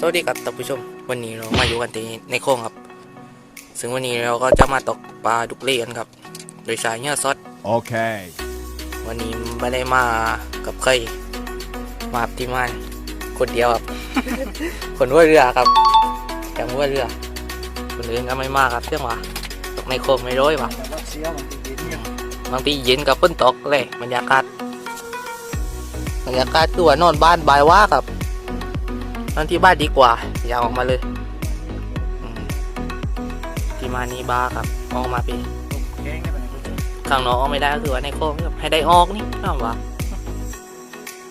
สวัสดีครับท่านผู้ชม วันนี้เรามาอยู่กันที่ในโค้งครับ ซึ่งวันนี้เราก็จะมาตกปลาดุกเล่กันครับ โดยสายเนื้อซอส Okay. วันนี้ไม่ได้มากับใครมากับที่มานคนเดียวครับ คนว่าเรือครับอย่างว่าเรือ คนอื่นก็ไม่มาครับเรื่องว่าตกในโค้งไม่ร้อยว่ะแต่ว่าเสียมันติดดินครับบางทีเย็นกับฝนตกเลยบรรยากาศบรรยากาศตัวนอนบ้านบายว่าครับ นอนที่บ้านดีกว่า อย่าออกมาเลยอืมที่มานี่บ้าครับ ออกมาพี่แกงได้ปะเนี่ยคุณข้างนอกออกไม่ได้ก็คือว่าในโค้งครับให้ได้ออกนี่น้องวะ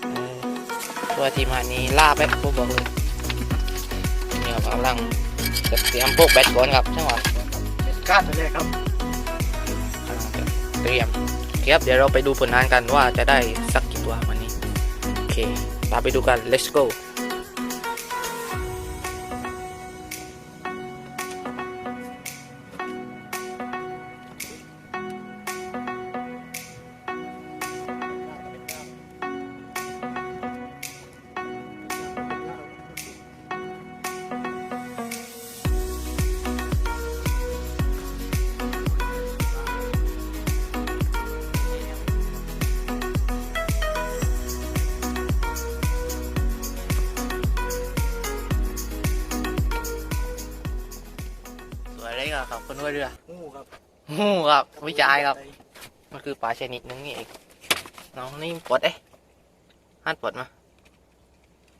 เออตัวที่มานี่ล่าแบตผมบอกเลยเนี่ยครับกำลังจะเตรียมพวกแบตก่อนครับใช่ไหมเป็นก้านไปเลยครับเตรียมครับเดี๋ยวเราไปดูผลงานกันว่าจะได้สักกี่ตัววันนี้ โอเคตามไปดูกัน let's go ครับคนว่าเรืองูครับหูครับวิจัยครับ มันคือปลาชนิดนึงนี่เองน้องนี่ปลดเอ๊ะหันปลดมา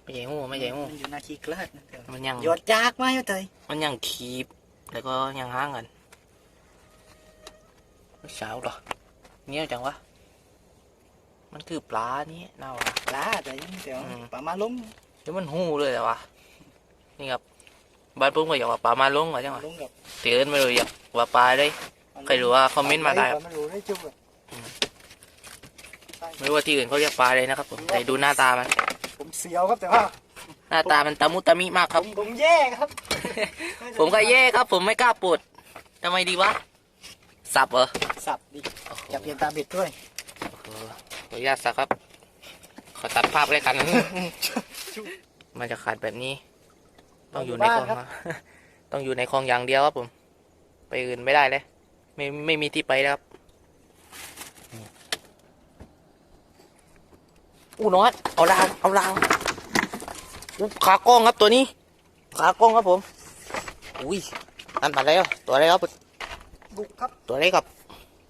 ไม่ใช่หูไม่ใช่หูมันอยู่หนาขี้เกลือนะเดี๋ยวมันยังหยดจากมาอยู่เตยมันยังคีบแล้วก็ยังห้างกันเช้าหรอเงี้ยวจังวะมันคือปลานี่น่าวะปลาแต่ยังเดี๋ยวอืมปลามาลงเดี๋ยวมันหูเลยแต่วะนี่ครับ บ้านปุ้งก็อยากว่าปลามาลงเหรอจังวะลงกับเตือนไม่รู้อยากว่าปลาได้ใครรู้ว่าคอมเมนต์มาได้ครับไม่รู้ได้จุ๊บอะไม่รู้ว่าที่อื่นเขาเรียกปลาอะไรนะครับผมแต่ดูหน้าตามัน ผมเสียวครับแต่ว่า หน้าตามันตะมุตะมิมากครับผมผมแย่ครับผมก็เย่ครับ ผมไม่กล้าปลดทำไมดีวะสับเหรอสับดิจับเย็นตาบิดด้วยเออขออนุญาตสักครับ ขอตัดภาพเลยกัน มันจะขาดแบบนี้ ต้องอยู่ในคลองครับต้องอยู่ในคลองอย่างเดียวครับผม ไปอื่นไม่ได้เลย ไม่ไม่มีที่ไปแล้วครับอู้น้อยเอาลางเอาลางอู้ขากล้องครับตัวนี้ ขากล้องครับผม อุ้ยนั่นมาแล้วตัวอะไรครับบุกครับตัวอะไรครับ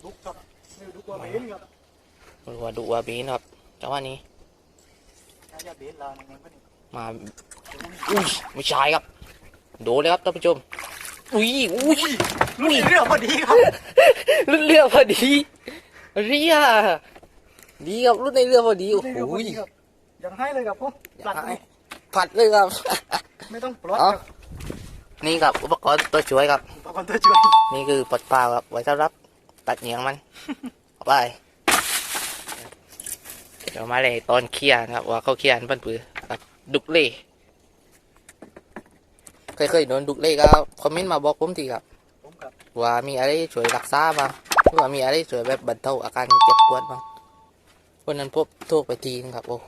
บุกครับไม่รู้ว่าเบนครับรัวดุวาบีนครับจังหวะนี้ถ้าจะเบนเราเนี่ยก็นี่ มาอุ้ยไม่ใช่ครับ โดนเลยครับท่านผู้ชมอุ้ยอุ้ยรุ่นเรื่องพอดีครับรุ่นเรือพอดีเรียดีครับรุ่นในเรือพอดีโอ้รุ่นโหเรื่องพอดีครับยังให้เลยครับผมปลัดเลยผัดเลยครับไม่ต้องปลดเอ้าครับนี่ครับอุปกรณ์ตัวช่วยครับอุปกรณ์ตัวช่วยนี่คือปลดเปล่าครับไว้สำหรับตัดเหนียงมันเอาไปเดี๋ยวมาเลยตอนเคี่ยนะครับว่าเขาเคี่ยนปันปือกับ ดุกเล่เคยเคยโดนดุกเล่ก็คอมเมนต์มาบอกผมทีครับ ผมกับว่ามีอะไรช่วยรักษาบ้างหรือว่ามีอะไรช่วยแบบบรรเทาอาการเจ็บปวดบ้างวันนั้นพบโทรไปทีนึงครับโอ้โห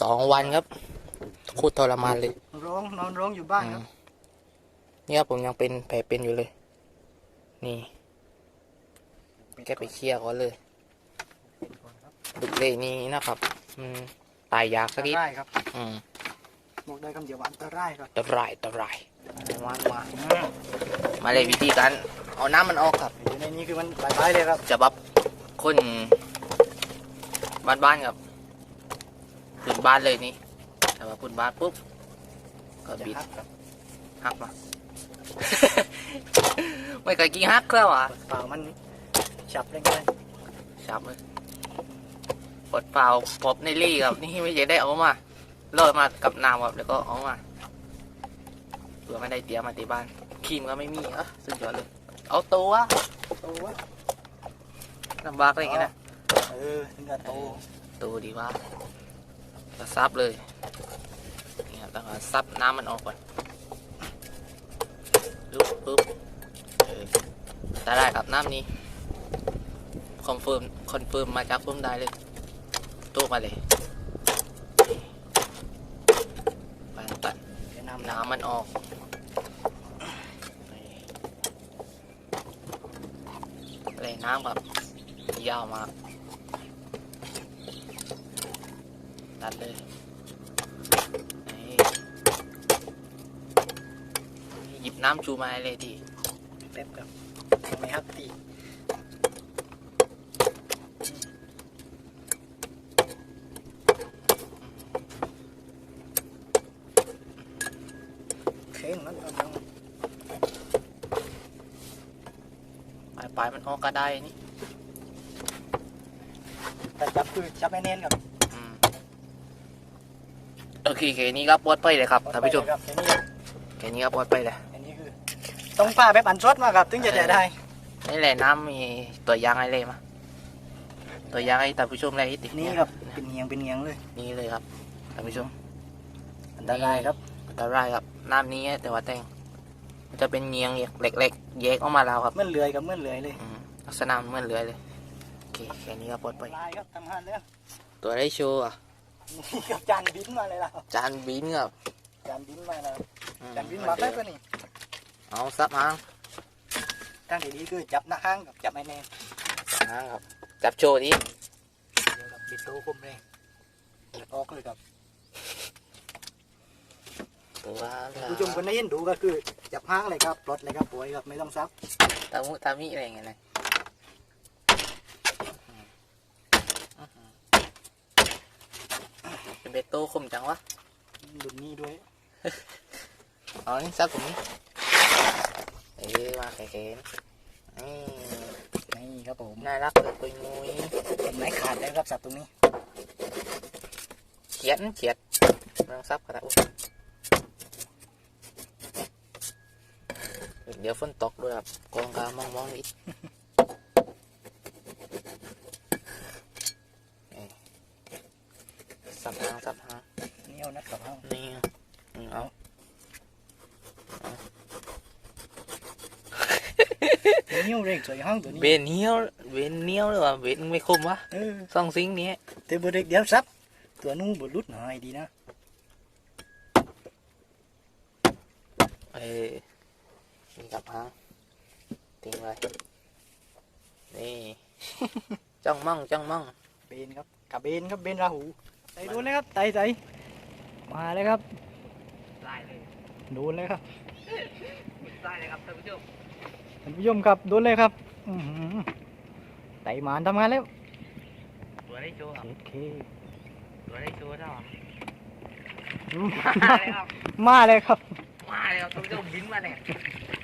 สองวันครับโคตรทรมานเลย ร้องนอนร้องอยู่บ้านอืครัมบเนี่ยผมยังเป็นแผลเป็นอยู่เลย นี่แกไปเคลียร์ก่อนเลย ดุเล่นี่นะครับ อืม ตายยากสักนิดได้ครับอืมบอกได้คำเดียวว่าอันตรายครับตรายตรายมามามาเลยวิธีการเอาน้ำมันออกครับ อยู่ในนี้คือมันบายๆเลยครับจะบับคนบ้านๆครับพื้นบ้านเลยนี่แต่ว่าพื้นบ้านปุ๊บก็จะบิดหักครับหักมา ไม่เคยกินหักแล้วอะเปล่ามันฉับแรงชับเลย ปลดเปล่าพบในรี่ครับ นี่ไม่ใช่ได้เอามาโรยมากับน้ำครับแล้วก็เอามาเผื่อไม่ได้เตรียมมาที่บ้านครีมก็ไม่มีอะสุดยอดเลย เอาตัวๆโตวะลำบากอะไรอย่างเงี้ยนะเออถึงกับโตตัวดีว่าก็ซับเลยนี่ครับแล้วก็ซับน้ำมันออกก่อนลุกปุ๊บเออได้ได้ครับน้ำนี้คอนเฟิร์มคอนเฟิร์มมาจากผมได้เลย ตู้มาเลยไปตัดน้ำมันออกเลยน้ำแบบยาวมากตัดเลยหยิบน้ำชูมาเลยทีแป๊บครับไม่ฮักตีเข่งมันเอามา ปลายปลายมันออกก็ได้นี่แต่จับคือจับไม่แน่นครับอืมโอเคแค่นี้ก็ปลอดภัยเลยครับท่านผู้ชมครับอันนี้แค่นี้ก็ปลอดภัยเลยอันนี้คือต้องป้าแบบอันซดมาครับถึงจะได้ได้นี่แหละน้ำมีตัวอยางให้เลยมาตัวอยางให้ท่านผู้ชมเลยตินี่ครับเป็นเงียงเป็นเงียงเลยนี่เลยครับท่านผู้ชมอันตรายครับอันตรายครับน้ำนี้แต่ว่าแต่ง มันจะเป็นเงียงเล็กๆแยกออกมาแล้วครับ เมื่อเลือยกับเมื่อเลือยเลยอืมลักษณะมันเหมือนเรือเลยโอเคแค่นี้ก็ปลดไป ลายครับทำหันแล้วตัวได้โชว์อะนี่ครับจานบินมาเลยล่ะจานบินครับจานบินมาแล้วอืจานบินมาได้ปะนี่เอาซับหางทางที่ดีคือจับหน้าห้างกับจับไม่แน่นหางครับจับโชว์ดิเดี๋ยวกับบิดโตคมเลยออกเลยครั บตัวผู้ชมคนได้ยินดูก็คือจับห้างเลยครับปลดเลยครับป่วยครับไม่ต้องซับตามุตามิอะไรอย่างเงี้ยนะเป็นเบโต้คมจังวะดุนนี้ด้วยเอ๋อนี่ซับตรงนี้เอ้ยมาแข็งๆนี่นี่ครับผมน่ารักเลยตัวงูยเห็นไหมขาดแล้วครับสับตรงนี้เฉียดเฉียดไมันซับกระดาษ เดี๋ยวฝนตกด้วยครับกองกามองมองๆนิดนี่สับหางสับหางนี่เอานัดกับห้างนี่นี่เอานิ้วเร่งสวยห้างตัวนี้เบนเนี้ยวเบนเนี้ยวหรือว่าเบนไม่คมวะเออซองซิงนี้เดี๋ยวเด็กเดี๋ยวซับ ตัวนู้นบดรุดหน่อยดีนะเอ้ย นี่กับหางทิ้งไว้นี่ จ้องมั่งจ้องมั่งเบนครับกับเบนครับเบนราหูไต่โดนเลยครับไต่ไต่มาเลยครับไล่เลยโดนเลยครับไล่เลยครับท่านผู้ชมท่านผู้ชมครับโดนเลยครับอื้อหือไต่หมานทำงานแล้วตัวได้โชว์ครับโอเคตัวได้โชว์เท่าไหร่อืมมาเลยครับ มาเลยครับมาเลยครับท่านผู้ชมบินมาเนี่ยไอ้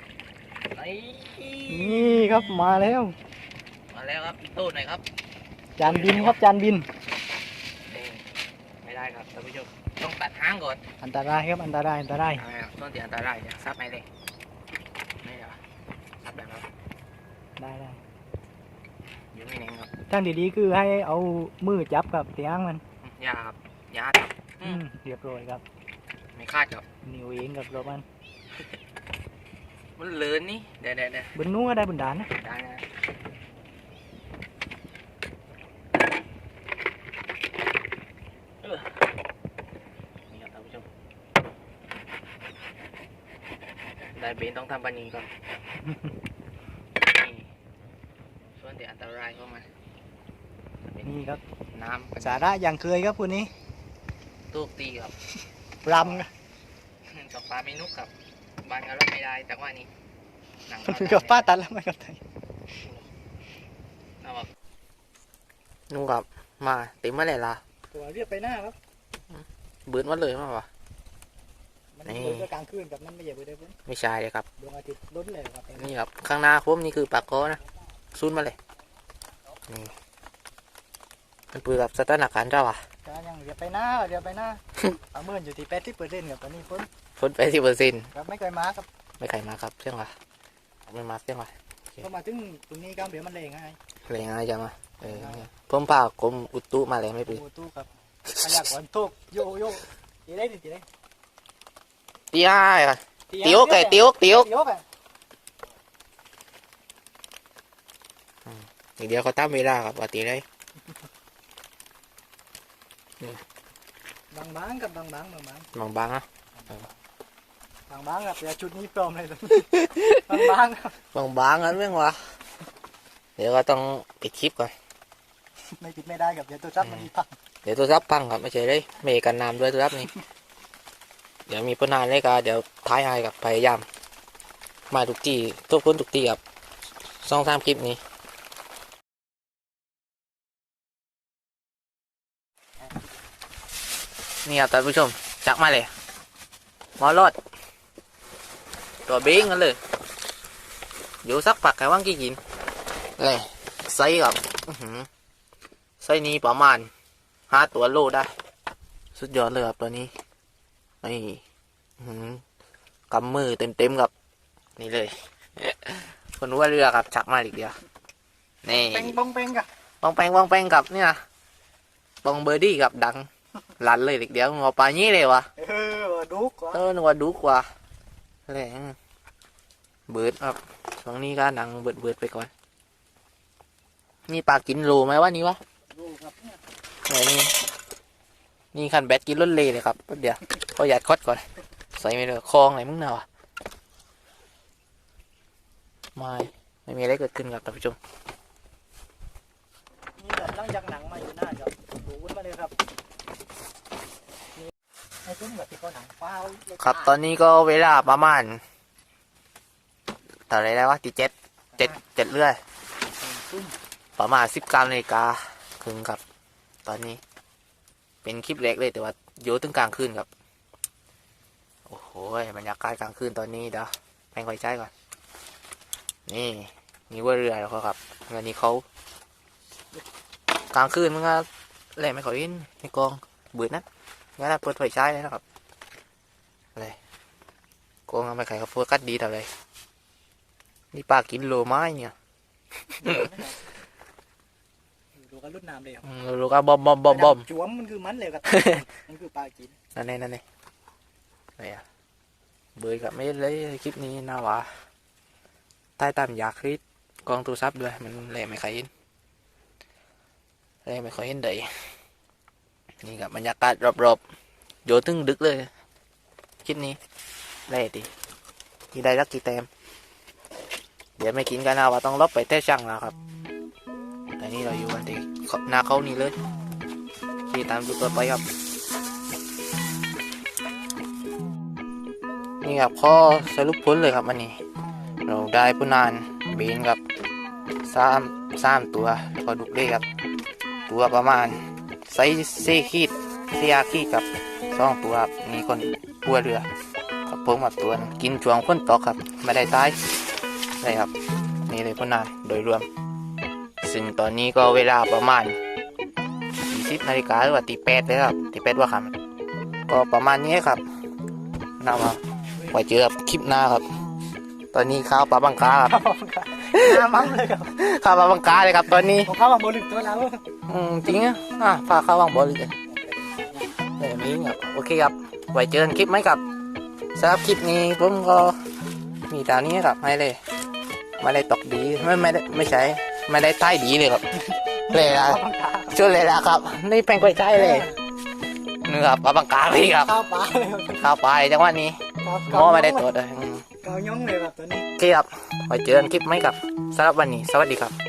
นี่ครับมาแล้ว มาแล้วครับอีกตู้หน่อยครับ จานบินครับจานบินนี่ไม่ได้ครับท่านผู้ชมต้องตัดหางก่อน อันตรายครับอันตรายอันตรายเอาไงครับต้นเสียอันตรายเนี่ยซับไหมเลยไม่เหรอซับแบบนั้นได้ได้อยู่ไม่เน่งครับทางดีๆคือให้เอามือจับกับเตียงมันอืมอยาครับอยาครับอือืมมเรียบร้อยครับ ไม่คาดครับนิ้วเองกับตัวมัน มันเลือนนี่เดี๋ยวเดี๋ยวเดี๋ยวบนนู้นก็ได้บนดานนะได้นะเออนี่ครับท่านผู้ชมได้เบนต้องทำปานนีก่อนนี่ส่วนที่อันตรายเข้ามาเป็นนี่ครับน้ำภาษาระอย่างเคยครับคนนี้ ตูกตีครับรำครับตกปลาไม่นุกครับ บ้านก็รับไม่ได้แต่ว่านี่หนังกับป้าตัดแล้วไม่กับไทยนุ่งครับมาเต็มมาเลยล่ะตัวเรียบไปหน้าครับบืนมาเลยมาวะมันนี่เบิดก็กลางคืนกับมันไม่ใช่เบิดได้เพิ่นไม่ใช่เลยครับดวงอาทิตย์ล้นเลยครับนี่ครับข้างหน้าผมนี่คือปากโกนะซูนมาเลยนี่มันปืนกับสถานการณ์เจ้าอะก็ยังเรียบไปหน้าเรียบไปหน้าประเมินอยู่ที่แปดสิบเปอร์เซ็นต์ครับตอนนี้พ้น พ้นไปสิเปอร์เซ็นต์ครับไม่เคยมาครับไม่ใครมาครับเชื่องวะไม่มาเชื่องวะก็มาถึงตรงนี้ก็เดี๋ยวมันเลยง่ายเลยง่ายจังวะเออผมพากรมอุตุมาเลยไม่ปืนโอ้ตู้ครับขยากก่อนทุกโยโย่ตีได้ดิตีได้ตีอ้ายอะตีโอ๊กไก่ตีโอ๊กตีโอ๊กตีโอ๊กอะอีกเดียวเขาตั้มเวลาครับว่าตีได้บางบางๆกับบางบางบางบางบางบางๆอะเออ บางบ้างครับแต่ชุดนี้ปลอมเลยบางบ้างครับบางๆกันเรื่องวะเดี๋ยวก็ต้องปิดคลิปก่อน ไม่ผิดไม่ได้กับเดี๋ยวตัวจับมันมีพังเดี๋ยวตัวรับพังครับไม่ใช่เลยเมย์กันน้ำด้วยตัวรับนี่เดี๋ยวมีปัญหาเลยก็เดี๋ยวท้ายให้กับพยายาม มาทุกที่ทุกคนทุกที่ครับสองสามคลิปนี้นี่ครับท่านผู้ชมจักมาเลยหมอรอด ตัวเบ้งกันเลย อยู่สักปักไข่ว่างกี่กินเลยไซส์ครับอื้อหือไซส์นี้ประมาณห้าตัวโลได้ สุดยอดเลยครับตัวนี้นี่อื้อหือกำมือเต็มเต็มๆกับ นี่เลย คนว่าเรือครับชักมาอีกเดียวนี่เป้งป้องเป้งกับปองแปงปองแปงกับเนี่ยปองเบอร์ดี้กับดังหลันเลยอีกเดียวงอปลานี้เลยวะเออดูกว่าเออนึกว่าดุกว่า แหละเบิดครับช่วงนี้ก็ดังเบิดเบิดไปก่อน นี่ปลากินโลไหมวะนี่วะดูครับเนี่ยไหนนี่นี่คันแบตกินล้นเลยเลยครับเดี๋ยวเขาหยัดคดก่อน ใส่ไม่เลยคลองไหนมึงเนาะไม่ไม่มีอะไรเกิดขึ้นครับท่านผู้ชมนี่แบบตั้งจากหนังมาอยู่หน้าจะ ครับตอนนี้ก็เวลาประมาณเท่าไหรแล้ววะที่เจ็ดเจ็ดเจ็ดเรื่อย ประมาณสิบเก้านาฬิกาครึ่งครับ ตอนนี้ เป็นคลิปเล็กเลยแต่ว่าโยถึงกลางคืนครับ โอ้โหบรรยากาศกลางคืนตอนนี้เดี๋ยวแพงไฟใช้ก่อน นี่นี่ว่าเรือแล้วครับวันนี้เขากลางคืนมันก็แหล่ไม่ค่อยเห็นในกองเบื่อนัด งั้นเราเปิดไฟใช้เลยนะครับอะไรกองเอาไปขายข้าวโพดกัดดีเท่าไรนี่ปลากินโลไม้เนี่ยดูกันรุ่นน้ำเลยครับอืมลูกก็บอมบอมบอมบอมจวมมันคือมันเลยครับมันคือปลากินนั่นเองนั่นเองอะไรอะเบื่อกับไม่เลยคลิปนี้น่าหวะใต้ตามอยากคลิปกองตัวซับด้วยมันแหลไม่ค่อยเห็นแหลไม่ค่อยเห็นเดย นี่กับบรรยากาศรอบๆโยตึงดึกเลยคลิปนี้แหลดีที่ได้รักกี่แต้มเดี๋ยวไม่กินกันนะว่าต้องลบไปเต้ช่างแล้วครับแต่นี่เราอยู่กันที่หน้าเขานี่เลยขี่ตามดูตัวไปครับนี่ครับข้อสรุปผลเลยครับวันนี้ เราได้ผู้นานเบนกับสามสามตัวแล้วก็ดุกเล่ครับ ตัวประมาณ ไซส์เซขีดเซียขีดกับสองตัวครับนี่คนปัวเรือกับผมกับตัวนึงกินช่วงฝนตกครับไม่ได้ตายได้ครับ นี่เลยผู้นานโดยรวม ซึ่งตอนนี้ก็เวลาประมาณ20นาฬิกาหรือว่าตีแปดเลยครับตีแปดว่าคำก็ประมาณนี้ครับน่ามาไว้เจอกับคลิปหน้าครับ ตอนนี้ข้าวปลาบังกาครับ น้ำมันเลยครับข้าวปลาบังกาเลยครับตอนนี้ผมเข้ามาบนลึกตัวแล้วอืมจริงอะอะพาเข้าวางบอลเลยแบบนี้ครับโอเคครับไว้เจอกันคลิปไหมครับสำหรับคลิปนี้ผมก็มีตามนี้ครับไม่เลยไม่ได้ตกดีไม่ไม่ได้ไม่ใช่ไม่ได้ใต้ดีเลยครับเลยละช่วยเลยละครับ นี่แปลงไปใช่เลยนี่ครับปลาบังกาพี่ครับข้าวปลาเลยครับข้าวปลาจังหวะนี้หมอไม่ได้ตรวจเลยอืมเกาย่องเลยครับตัวนี้โอเคครับ ไว้เจอกันคลิปไหมครับสำหรับวันนี้ สวัสดีครับ